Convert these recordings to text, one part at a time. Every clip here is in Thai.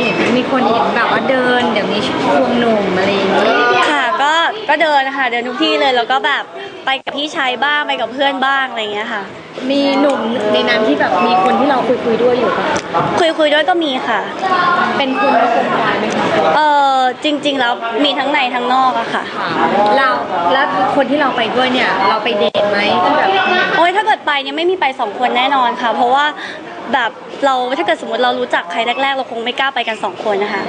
เห็นมีคนเห็นแบบว่าเดินเดี๋ยวนี้ควงหนุ่มอะไรอย่างนี้ค่ะก็ก็เดินนะคะเดินทุกที่เลยแล้วก็แบบไปกับพี่ชายบ้างไปกับเพื่อนบ้างอะไรอย่างเงี้ยค่ะ มีหนุ่มในนั้นที่แบบมีคนที่เราคุยคุยๆด้วยอยู่ปะคุยคุยด้วยก็มีค่ะ เป็นคนในวงการไหมคะเออจริง ๆ แล้วมีทั้งในทั้งนอกอะค่ะ เราแล้วคนที่เราไปด้วยเนี่ยเราไปเดทไหมที่แบบโอ้ยถ้าเกิดไปเนี่ยไม่มีไปสองคนแน่นอนค่ะ เพราะว่า แบบเราถ้าเกิดสมมติเรารู้จักใครแรกๆ เราคงไม่กล้าไปกันสองคนนะคะ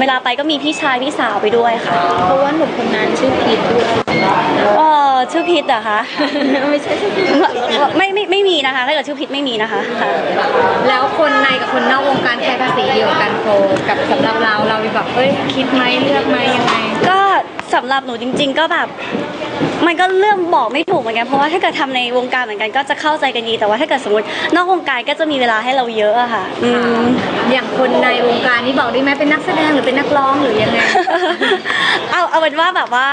เวลาไปก็มีพี่ชายพี่สาวไปด้วยค่ะ เพราะว่าหนุ่มคนนั้นชื่อพีทด้วยเออชื่อพิษเหรอคะไม่ใช่ชื่อพีทไม่ไม่ไม่มีนะคะ ถ้าเกิดชื่อพิษไม่มีนะคะค่ะแล้วคนในกับคนนอกวงการใครภาษีเดียวกันโฟกับสำหรับเราเราแบบเอ้ยคิดไหมเลือกไหมยังไงก็สำหรับหนูจริง ๆ ก็แบบ มันก็เรื่องบอกไม่ถูกเหมือนกันเพราะว่าถ้าเกิดทำในวงการเหมือนกันก็จะเข้าใจกันดีแต่ว่าถ้าเกิดสมมตินอกวงการก็จะมีเวลาให้เราเยอะอะค่ะอืม อย่างคนในวงการนี่บอกได้ไหมเป็นนักแสดงหรือเป็นนักร้องหรือยังไง เอาเอาเป็นว่าแบบว่า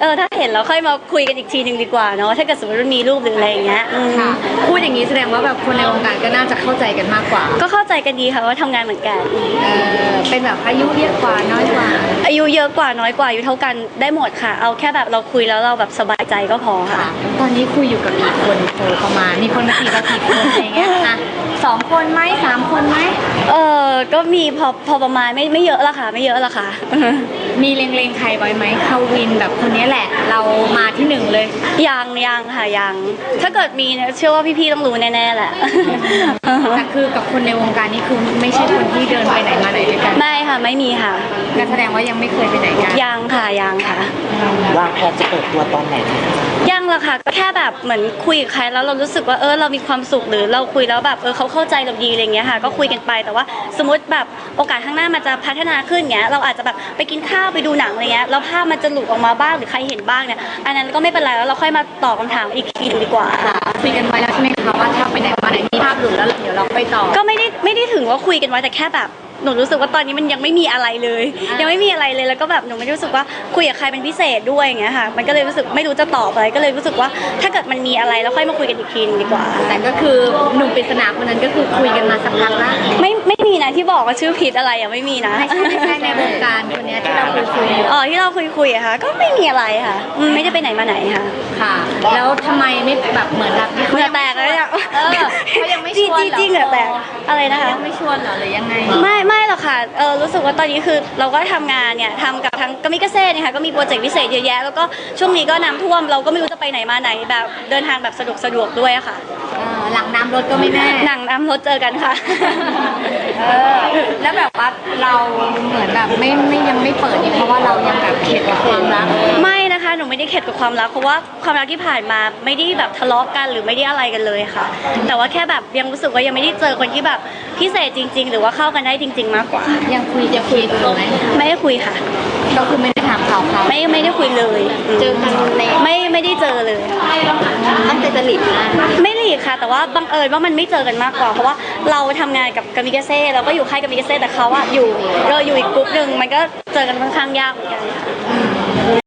เออถ้าเห็นเราค่อยมาคุยกันอีกทีหนึ่งดีกว่าเนาะถ้าเกิดสมมติมันมีรูปหรืออะไรอย่างเงี้ยอืมค่ะ พูดอย่างนี้แสดงว่าแบบคนในวงการก็น่าจะเข้าใจกันมากกว่า ก็เข้าใจกันดีค่ะว่าทำงานเหมือนกัน เออเป็นแบบอายุเยอะกว่าน้อยกว่าอายุเยอะกว่าน้อยกว่าอายุเท่ากันได้หมดค่ะ เอาแค่แบบเราคุยแล้วเราแบบสบายใจก็พอค่ะ ค่ะ ตอนนี้คุยอยู่กับกี่คนโทรประมาณมีคนมาจีบเรากี่คนอะไรเงี้ยค่ะสองคนไหมสามคนไหมเออก็มีพอพอประมาณไม่ไม่เยอะละค่ะ ไม่เยอะละค่ะ มีเล็งๆใครไว้ไหมคาวินแบบคนนี้แหละ เรามาที่หนึ่งเลย ยังยังค่ะยัง ถ้าเกิดมีเนี่ยเชื่อว่าพี่ๆต้องรู้แน่ๆแหละ แต่คือกับคนในวงการนี่คือไม่ใช่คนที่เดินไปไหนมาไหนด้วยกันไม่ค่ะไม่มีค่ะก็แสดงว่ายังไม่เคยไปไหนกัน ยังค่ะยังค่ะ วางแผนจะเปิดตัวตอนไหนคะยังละค่ะก็แค่แบบเหมือนคุยกับใครแล้วเรารู้สึกว่าเออเรามีความสุขหรือเราคุยแล้วแบบเออเขาเข้าใจเราดีอะไรเงี้ยค่ะก็คุยกันไปแต่ว่าสมมติแบบโอกาสข้างหน้ามันจะพัฒนาขึ้นเงี้ยเราอาจจะแบบไปกินข้าวไปดูหนังอะไรเงี้ยแล้วภาพมันจะหลุดออกมาบ้างหรือใครเห็นบ้างเนี่ยอันนั้นก็ไม่เป็นไรแล้วเราค่อยมาตอบคำถามอีกทีหนึ่งดีกว่า คุยกันไว้แล้วใช่ไหมคะว่าถ้าไปไหนมาไหนมีภาพหลุดแล้วเดี๋ยวเราไปต่อ ก็ไม่ได้ไม่ได้ถึงว่าคุยกันไว้แต่แค่แบบ หนูรู้สึกว่าตอนนี้มันยังไม่มีอะไรเลยอ่ายัยังไม่มีอะไรเลยแล้วก็แบบหนูไม่ได้รู้สึกว่าคุยกับใครเป็นพิเศษด้วยอย่างเงี้ยค่ะมันก็เลยรู้สึกไม่รู้จะตอบอะไรก็เลยรู้สึกว่า ถ้าเกิดมันมีอะไรแล้วค่อยมาคุยกันอีกทีนึงดีกว่า แต่ก็คือหนุ่มปริศนาคนนั้นก็คือคุยกันมาสักพักแล้วไม่ไม่มีนะที่บอกว่าชื่อผิดอะไรอะไม่มีนะไม่ใช่ไม่ใช่ในวงการคนเนี้ยที่เราคุยคุยๆอยู่อ๋อที่เราคุยคุยๆอะค่ะ ก็ไม่มีอะไรค่ะอืมไม่ได้ไปไหนมาไหนค่ะ ค่ะ แล้วทำไมไม่แบบเหมือนแบบเหงื่อแตกแล้วเนี่ย เออเขายังไม่ชจี้วน อะไรนะคะยังไม่ชวนเหรอหรือยังไง ไม่ไม่หรอกค่ะเออรู้สึกว่าตอนนี้คือเราก็ทำงานเนี่ยทำกับทั้งกามิกาเซ่เนี่ยค่ะก็มีโปรเจกต์พิเศษเยอะแยะ แล้วก็ช่วงนี้ก็น้ำท่วมเราก็ไม่รู้จะไปไหนมาไหนแบบเดินทางแบบสะดวกสะดวกด้วยอะค่ะเออหลังน้ำรถก็ไม่แน่ หนังน้ำรถเจอกันค่ะ เออ แล้วแบบว่าเราเหมือนแบบไม่ไม่ยังไม่เปิดนี่เพราะว่าเรายังแบบเข็ดกับความรัก ไม่นะคะ หนูไม่ได้เข็ดกับความรักเพราะว่าความรักที่ผ่านมาไม่ได้แบบทะเลาะกันหรือไม่ได้อะไรกันเลยค่ะ แต่ว่าแค่แบบยังรู้สึกว่ายังไม่ได้เจอคนที่แบบพิเศษจริง ๆ หรือว่าเข้ากันได้จริง ๆ มากกว่า ยังคุยจะคุยดูไหมไม่ได้คุยค่ะ ก็คือไม่ได้ถามข่าวเขาไม่ไม่ได้คุยเลยมเจอกันในไม่ไม่ได้เจอเลยตั้งใจจะหลีกนะไม่หลีกค่ะ แต่ว่าบังเอิญว่ามันไม่เจอกันมากกว่า เพราะว่าเราทำงานกับกามิกาเซ่เราก็อยู่ค่ายกามิกาเซ่แต่เขาอะอยู่เราอยู่อีกกลุ่มหนึ่งมันก็เจอกันค่อนข้างยากเหมือนกันค่ะ